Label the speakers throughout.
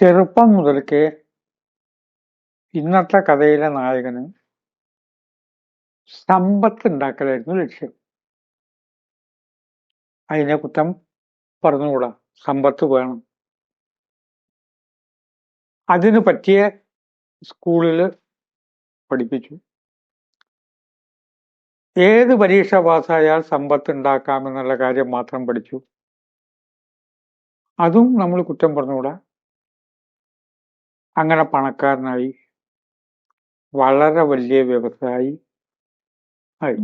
Speaker 1: ചെറുപ്പം മുതൽക്കേ ഇന്നത്തെ കഥയിലെ നായകന് സമ്പത്ത് ഉണ്ടാക്കലായിരുന്നു ലക്ഷ്യം. അതിനെ കുറ്റം പറഞ്ഞുകൂടാ? സമ്പത്ത് വേണം. അതിന് പറ്റിയ സ്കൂളിൽ പഠിപ്പിച്ചു. ഏത് പരീക്ഷ പാസ്സായാൽ സമ്പത്ത് ഉണ്ടാക്കാമെന്നുള്ള കാര്യം മാത്രം പഠിച്ചു. അതും നമ്മൾ കുറ്റം പറഞ്ഞുകൂടാ? അങ്ങനെ പണക്കാരനായി വളരെ വലിയ വ്യവസായി ആയി.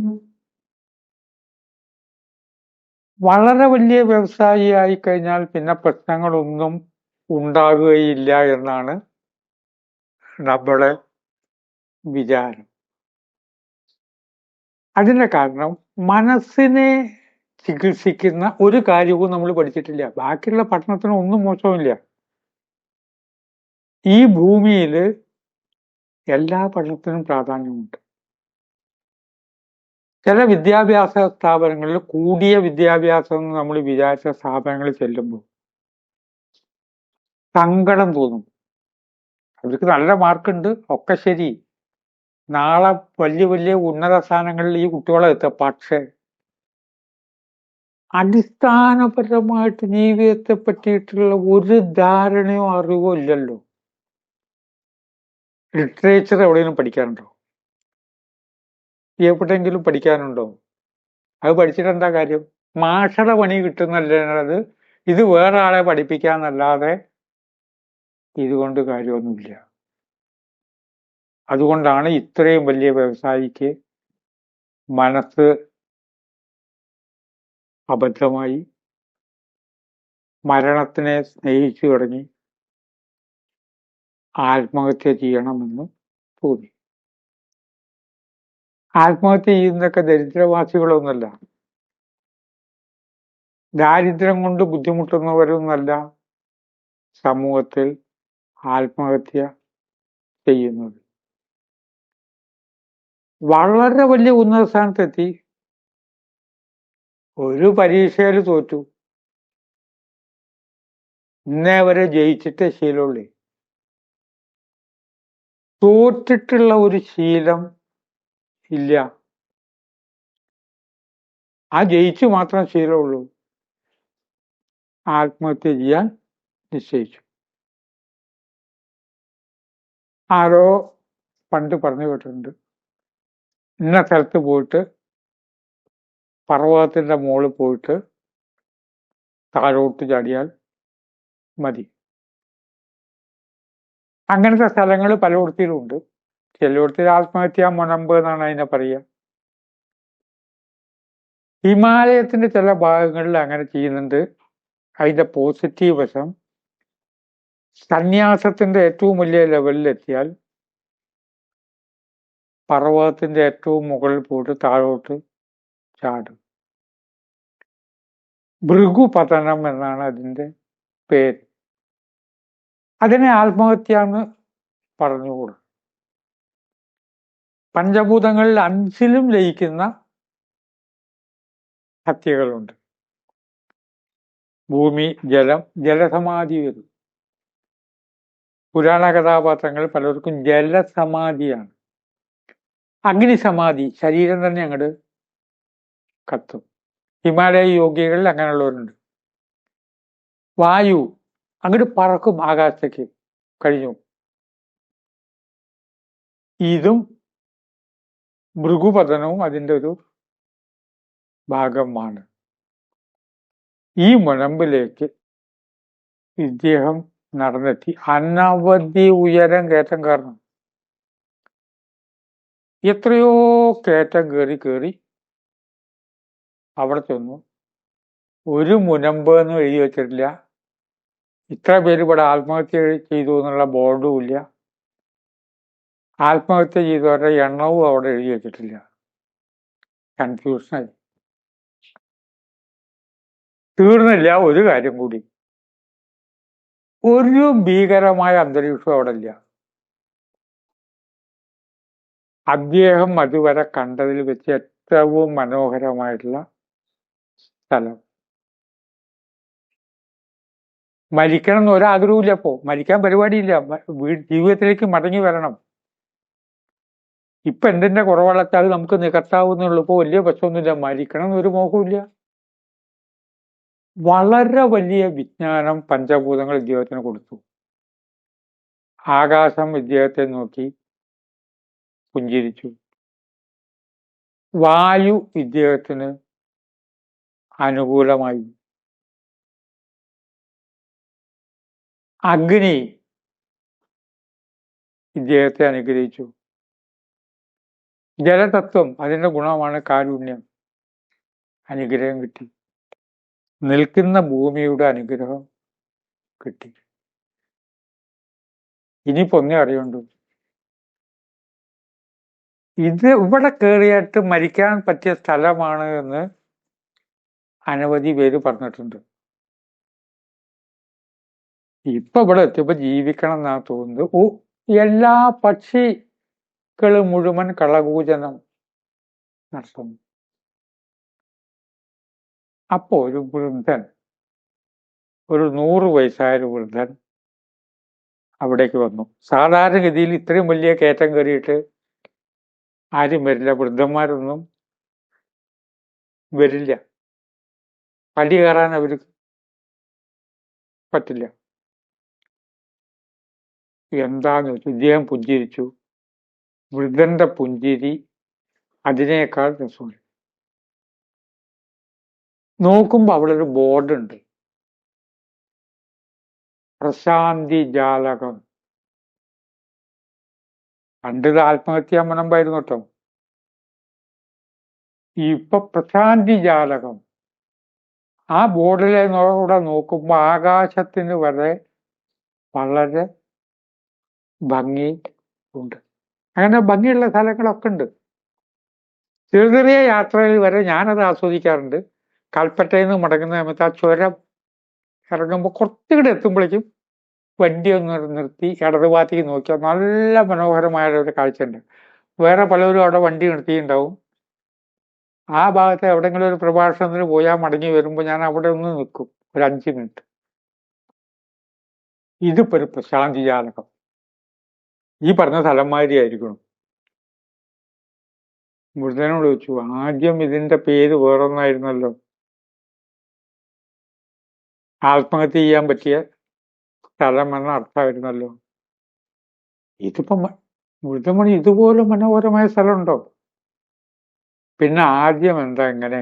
Speaker 1: വളരെ വലിയ വ്യവസായി ആയി കഴിഞ്ഞാൽ പിന്നെ പ്രശ്നങ്ങളൊന്നും ഉണ്ടാകുകയില്ല എന്നാണ് നമ്മുടെ വിചാരം. അതിന്റെ കാരണം മനസ്സിനെ ചികിത്സിക്കുന്ന ഒരു കാര്യവും നമ്മൾ പഠിച്ചിട്ടില്ല. ബാക്കിയുള്ള പഠനത്തിന് ഒന്നും മോശമില്ല ഈ ഭൂമിയിൽ എല്ലാ പഠനത്തിനും പ്രാധാന്യമുണ്ട്. ചില വിദ്യാഭ്യാസ സ്ഥാപനങ്ങളിൽ കൂടിയ വിദ്യാഭ്യാസം എന്ന് നമ്മൾ വിചാരിച്ച സ്ഥാപനങ്ങളിൽ ചെല്ലുമ്പോൾ സങ്കടം തോന്നും. അവർക്ക് നല്ല മാർക്കുണ്ട് ഒക്കെ ശരി. നാളെ വലിയ വലിയ ഉന്നത സ്ഥാനങ്ങളിൽ ഈ കുട്ടികളെ എത്തുക. പക്ഷേ അടിസ്ഥാനപരമായിട്ട് ജീവിതത്തെ പറ്റിയിട്ടുള്ള ഒരു ധാരണയോ അറിവോ ഇല്ലല്ലോ. ലിറ്ററേച്ചർ എവിടെയെങ്കിലും പഠിക്കാനുണ്ടോ എവിടെയെങ്കിലും പഠിക്കാനുണ്ടോ? അത് പഠിച്ചിട്ട് എന്താ കാര്യം? മാഷയുടെ പണി കിട്ടുന്നല്ലത് ഇത് വേറെ ആളെ പഠിപ്പിക്കാന്നല്ലാതെ ഇതുകൊണ്ട് കാര്യമൊന്നുമില്ല. അതുകൊണ്ടാണ് ഇത്രയും വലിയ വ്യവസായിക്ക് മനസ്സ് അബദ്ധമായി മരണത്തിനെ സ്നേഹിച്ചു തുടങ്ങി. ആത്മഹത്യ ചെയ്യണമെന്നും തോന്നി. ആത്മഹത്യ ചെയ്യുന്നതൊക്കെ ദരിദ്രവാസികളൊന്നുമല്ല ദാരിദ്ര്യം കൊണ്ട് ബുദ്ധിമുട്ടുന്നവരൊന്നല്ല സമൂഹത്തിൽ ആത്മഹത്യ ചെയ്യുന്നത്. വളരെ വലിയ ഉന്നത സ്ഥാനത്തെത്തി ഒരു പരീക്ഷയിൽ തോറ്റു. ഇന്നേ വരെ ജയിച്ചിട്ടേ ശീലമുള്ളേ. തോറ്റിട്ടുള്ള ഒരു ശീലം ഇല്ല. ആ ജയിച്ചു മാത്രം ശീലമുള്ളൂ. ആത്മഹത്യ ചെയ്യാൻ നിശ്ചയിച്ചു. ആരോ പണ്ട് പറഞ്ഞു കേട്ടിട്ടുണ്ട്. ഇന്ന സ്ഥലത്ത് പോയിട്ട് പർവതത്തിന്റെ മുകളിൽ പോയിട്ട് താഴോട്ട് ചാടിയാൽ മതി. അങ്ങനത്തെ സ്ഥലങ്ങൾ പലയിടത്തിലും ഉണ്ട് ചിലയിടത്തിൽ ആത്മഹത്യാ മുനമ്പ് എന്നാണ് അതിനെ പറയുക. ഹിമാലയത്തിന്റെ ചില ഭാഗങ്ങളിൽ അങ്ങനെ ചെയ്യുന്നുണ്ട്. അതിന്റെ പോസിറ്റീവ് വശം സന്യാസത്തിന്റെ ഏറ്റവും വലിയ ലെവലിലെത്തിയാൽ പർവതത്തിന്റെ ഏറ്റവും മുകളിൽ പോയിട്ട് താഴോട്ട് ചാടും. ഭൃഗുപതനം എന്നാണ് അതിന്റെ പേര്. അതിനെ ആത്മഹത്യ എന്ന് പറഞ്ഞുകൂടും. പഞ്ചഭൂതങ്ങളിൽ അഞ്ചിലും ലയിക്കുന്ന ഹത്യകളുണ്ട്. ഭൂമി ജലം ജലസമാധി വരും. പുരാണ കഥാപാത്രങ്ങൾ പലർക്കും ജലസമാധിയാണ്. അഗ്നിസമാധി ശരീരം തന്നെ അങ്ങോട്ട് കത്തും. ഹിമാലയ യോഗികളിൽ അങ്ങനെയുള്ളവരുണ്ട്. വായു അങ്ങോട്ട് പറക്കും ആകാശത്തേക്ക്. കഴിഞ്ഞു. ഇതും ഭൃഗുപതനവും അതിന്റെ ഒരു ഭാഗമാണ്. ഈ മുഴമ്പിലേക്ക് ഇദ്ദേഹം നടന്നെത്തി. അനവധി ഉയരം കയറ്റം കയറണം എത്രയോ കയറ്റം കയറി കയറി അവിടെ ചെന്നു. ഒരു മുനമ്പ് എന്ന് എഴുതി വെച്ചിട്ടില്ല. ഇത്ര പേര് ഇവിടെ ആത്മഹത്യ ചെയ്തു എന്നുള്ള ബോർഡും ഇല്ല. ആത്മഹത്യ ചെയ്തവരുടെ എണ്ണവും അവിടെ എഴുതി വെച്ചിട്ടില്ല. കൺഫ്യൂഷനായി. തീർന്നില്ല ഒരു കാര്യം കൂടി. ഒരു ഭീകരമായ അന്തരീക്ഷം അവിടെ ഇല്ല. അദ്ദേഹം അതുവരെ കണ്ടതിൽ വെച്ച് ഏറ്റവും മനോഹരമായിട്ടുള്ള സ്ഥലം. മരിക്കണം എന്ന് ഒരാഗ്രഹമില്ല ഇപ്പോ. മരിക്കാൻ പരിപാടിയില്ല. ജീവിതത്തിലേക്ക് മടങ്ങി വരണം. ഇപ്പൊ എന്തിന്റെ കുറവുള്ളച്ചാൽ നമുക്ക് നികത്താവുന്നുള്ളൂ ഇപ്പൊ വലിയ പ്രശ്നമൊന്നുമില്ല. മരിക്കണം എന്നൊരു മോഹമില്ല വളരെ വലിയ വിജ്ഞാനം പഞ്ചഭൂതങ്ങൾ ഇദ്ദേഹത്തിന് കൊടുത്തു. ആകാശം ഇദ്ദേഹത്തെ നോക്കി പുഞ്ചിരിച്ചു. വായു ഇദ്ദേഹത്തിന് അനുകൂലമായി. അഗ്നി. ഇദ്ദേഹത്തെ അനുഗ്രഹിച്ചു. ജലതത്വം അതിന്റെ ഗുണമാണ് കാരുണ്യം. അനുഗ്രഹം കിട്ടി. നിൽക്കുന്ന ഭൂമിയുടെ അനുഗ്രഹം കിട്ടി. ഇനിയിപ്പോ പൊന്നെ അറിയണ്ടു? ഇത് ഇവിടെ കയറിയിട്ട് മരിക്കാൻ പറ്റിയ സ്ഥലമാണ് എന്ന് അനവധി പേര് പറഞ്ഞിട്ടുണ്ട്. ഇപ്പൊ ഇവിടെ എത്തിയപ്പോ ജീവിക്കണം എന്നാ തോന്നുന്നത്. ഓ എല്ലാ പക്ഷികൾ മുഴുവൻ കളകൂചനം നടത്തുന്നു. അപ്പോ ഒരു വൃദ്ധൻ ഒരു നൂറ് വയസ്സായ ഒരു വൃദ്ധൻ അവിടേക്ക് വന്നു. സാധാരണഗതിയിൽ ഇത്രയും വലിയ കയറ്റം കയറിയിട്ട് ആരും വരില്ല. വൃദ്ധന്മാരൊന്നും വരില്ല. പടി കയറാൻ അവർക്ക് പറ്റില്ല. എന്താന്ന് വെച്ചു ഇദ്ദേഹം പുഞ്ചിരിച്ചു. വൃദ്ധന്റെ പുഞ്ചിരി അതിനേക്കാൾ രസമുണ്ട് നോക്കുമ്പോ അവിടെ ഒരു ബോർഡ് ഉണ്ട് പ്രശാന്തി ജാലകം. പണ്ടിത് ആത്മഹത്യാ മുനമ്പായിരുന്നു കേട്ടോ. ഇപ്പൊ പ്രശാന്തി ജാലകം. ആ ബോർഡിലെ കൂടെ നോക്കുമ്പോ ആകാശത്തിന് വരെ വളരെ ഭംഗി ഉണ്ട്. അങ്ങനെ ഭംഗിയുള്ള സ്ഥലങ്ങളൊക്കെ ഉണ്ട്. ചെറിയ ചെറിയ യാത്രയിൽ വരെ ഞാനത് ആസ്വദിക്കാറുണ്ട്. കൽപ്പറ്റയിൽ നിന്ന് മടങ്ങുന്ന സമയത്ത് ആ ചുരം ഇറങ്ങുമ്പോൾ കുറച്ചുകൂടെ എത്തുമ്പോഴേക്കും വണ്ടി ഒന്ന് നിർത്തി ഇടതുഭാഗത്തേക്ക് നോക്കിയാൽ നല്ല മനോഹരമായ ഒരു കാഴ്ചയുണ്ട്. വേറെ പലരും അവിടെ വണ്ടി നിർത്തിയിട്ടുണ്ടാവും. ആ ഭാഗത്ത് എവിടെങ്കിലും ഒരു പ്രഭാഷണത്തിന് പോയാൽ മടങ്ങി വരുമ്പോൾ ഞാൻ അവിടെ ഒന്ന് നിൽക്കും. ഒരു അഞ്ച് മിനിറ്റ്. ഇതിപ്പോ ഒരു പ്രശാന്തി ജാലകം. ഈ പറഞ്ഞ സ്ഥലംമാതിരി ആയിരിക്കണം. മൃതനോട് ചോദിച്ചു ആദ്യം ഇതിന്റെ പേര് വേറൊന്നായിരുന്നല്ലോ. ആത്മഹത്യ ചെയ്യാൻ പറ്റിയ സ്ഥലം എന്ന അർത്ഥമായിരുന്നല്ലോ. ഇതിപ്പോ മൃതമണി ഇതുപോലെ മനോഹരമായ സ്ഥലമുണ്ടോ? പിന്നെ ആദ്യം എന്താ ഇങ്ങനെ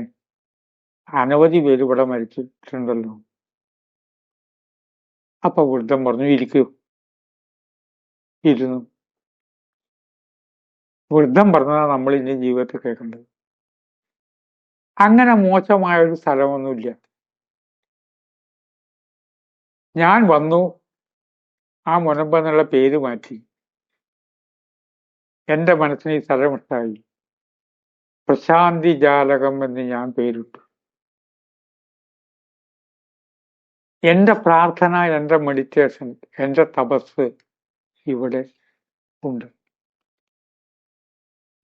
Speaker 1: അനവധി പേര് ഇവിടെ മരിച്ചിട്ടുണ്ടല്ലോ. അപ്പൊ വൃദ്ധം പറഞ്ഞു ഇരിക്കൂ. ഇരുന്നു. വൃദ്ധം പറഞ്ഞതാ നമ്മൾ ഇനി ജീവിതത്തിൽ കേൾക്കേണ്ടത്. അങ്ങനെ മോശമായ ഒരു സ്ഥലമൊന്നുമില്ല. ഞാൻ വന്നു ആ മുനമ്പ എന്നുള്ള പേര് മാറ്റി. എന്റെ മനസ്സിന് ഈ സ്ഥലം ഇഷ്ടമായി പ്രശാന്തി ജാലകം എന്ന് ഞാൻ പേരിട്ടു. എന്റെ പ്രാർത്ഥന എന്റെ മെഡിറ്റേഷൻ എന്റെ തപസ് ഇവിടെ ഉണ്ട്.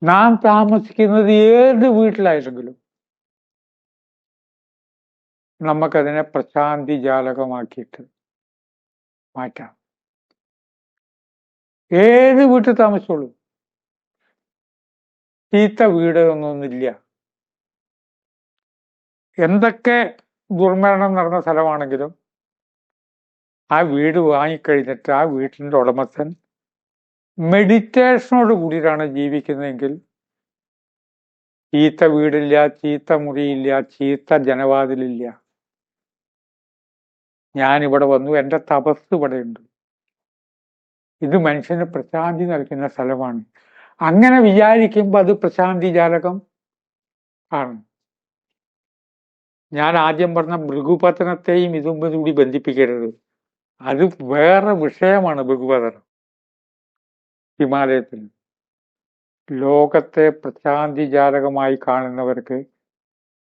Speaker 1: നാം താമസിക്കുന്നത് ഏത് വീട്ടിലായിരുന്നെങ്കിലും നമുക്കതിനെ പ്രശാന്തി ജാലകമാക്കിയിട്ട് മാറ്റാം. ഏത് വീട്ടിൽ താമസിച്ചോളൂ? ചീത്ത വീട് എന്നൊന്നുമില്ല. എന്തൊക്കെ ദുർമരണം നടന്ന സ്ഥലമാണെങ്കിലും ആ വീട് വാങ്ങിക്കഴിഞ്ഞിട്ട് ആ വീട്ടിന്റെ ഉടമസ്ഥൻ മെഡിറ്റേഷനോട് കൂടിയിട്ടാണ് ജീവിക്കുന്നതെങ്കിൽ ചീത്ത വീടില്ല ചീത്ത മുറിയില്ല ചീത്ത ജനവാതിലില്ല. ഞാനിവിടെ വന്നു എന്റെ തപസ് ഇവിടെയുണ്ട്. ഇത് മനുഷ്യന് പ്രശാന്തി നൽകുന്ന സ്ഥലമാണ്. അങ്ങനെ വിചാരിക്കുമ്പോൾ അത് പ്രശാന്തി ജാലകം ആണ്. ഞാൻ ആദ്യം പറഞ്ഞ ഭൃഗുപതനത്തെയും ഇതും കൂടി ബന്ധിപ്പിക്കരുത്. അത് വേറെ വിഷയമാണ് ഭൃഗുപതനം. ഹിമാലയത്തിൽ. ലോകത്തെ പ്രശാന്തി ജാതകമായി കാണുന്നവർക്ക്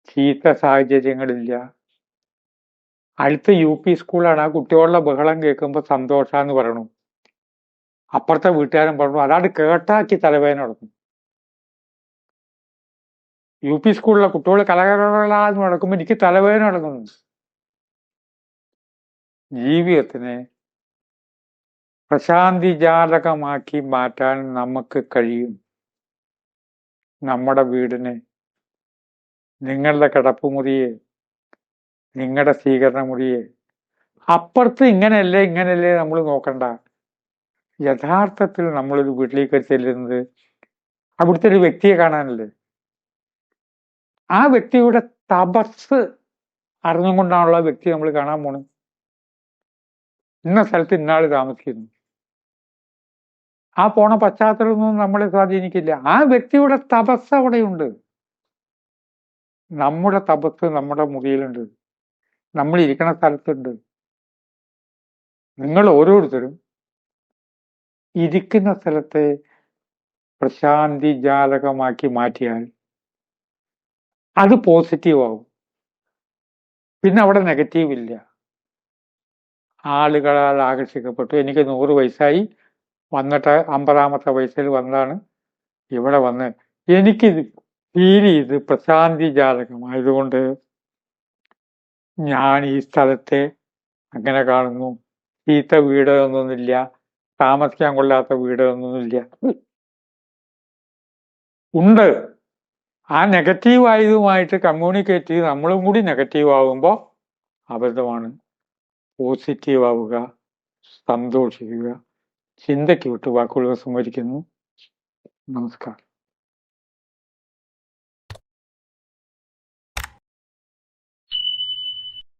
Speaker 1: ചീത്ത സാഹചര്യങ്ങളില്ല. അടുത്ത യു പി സ്കൂളാണ് ആ കുട്ടികളുടെ ബഹളം കേൾക്കുമ്പോൾ സന്തോഷാന്ന് പറയണു. അപ്പുറത്തെ വീട്ടുകാരൻ പറഞ്ഞു അതാണ് കേട്ടാക്കി തലവേദന നടക്കും. യു പി സ്കൂളിലെ കുട്ടികൾ കലകലകളാന്ന് നടക്കുമ്പോൾ എനിക്ക് തലവേദന നടക്കുന്നു ജീവിതത്തിനെ പ്രശാന്തിജാലകമാക്കി മാറ്റാൻ നമുക്ക് കഴിയും. നമ്മുടെ വീടിനെ നിങ്ങളുടെ കിടപ്പുമുറിയെ നിങ്ങളുടെ സ്വീകരണ മുറിയെ അപ്പുറത്ത് ഇങ്ങനെയല്ലേ ഇങ്ങനെയല്ലേ നമ്മൾ നോക്കണ്ട. യഥാർത്ഥത്തിൽ നമ്മളൊരു വീട്ടിലേക്ക് ചെല്ലുന്നത് അവിടുത്തെ ഒരു വ്യക്തിയെ കാണാനല്ലേ? ആ വ്യക്തിയുടെ തപസ് അറിഞ്ഞുകൊണ്ടാണുള്ള വ്യക്തി നമ്മൾ കാണാൻ പോണത് ഇന്ന സ്ഥലത്ത് ഇന്നാൾ താമസിക്കുന്നു. ആ പോണ പശ്ചാത്തലമൊന്നും നമ്മളെ സ്വാധീനിക്കില്ല. ആ വ്യക്തിയുടെ തപസ് അവിടെയുണ്ട്. നമ്മുടെ തപസ് നമ്മുടെ മുറിയിലുണ്ട്. നമ്മൾ ഇരിക്കുന്ന സ്ഥലത്തുണ്ട്. നിങ്ങൾ ഓരോരുത്തരും ഇരിക്കുന്ന സ്ഥലത്തെ പ്രശാന്തി ജാലകമാക്കി മാറ്റിയാൽ അത് പോസിറ്റീവ് ആവും. പിന്നെ അവിടെ നെഗറ്റീവ് ഇല്ല. ആളുകളാൽ ആകർഷിക്കപ്പെട്ടു. എനിക്ക് നൂറ് വയസ്സായി. വന്നിട്ട് അമ്പതാമത്തെ വയസ്സിൽ വന്നതാണ് ഇവിടെ വന്ന്. എനിക്ക് ഫീൽ ചെയ്ത് പ്രശാന്തി ജാതകമായതുകൊണ്ട് ഞാൻ ഈ സ്ഥലത്തെ അങ്ങനെ കാണുന്നു. ചീത്ത വീട് ഒന്നൊന്നുമില്ല താമസിക്കാൻ കൊള്ളാത്ത വീട് ഒന്നൊന്നുമില്ല ഉണ്ട്. ആ നെഗറ്റീവായതുമായിട്ട് കമ്മ്യൂണിക്കേറ്റ് ചെയ്ത് നമ്മളും കൂടി നെഗറ്റീവ് ആകുമ്പോൾ അബദ്ധമാണ്. പോസിറ്റീവ് ആവുക സന്തോഷിക്കുക. ചിന്തയ്ക്ക് വിട്ട് വാക്കുകൾ നമസ്കാരം.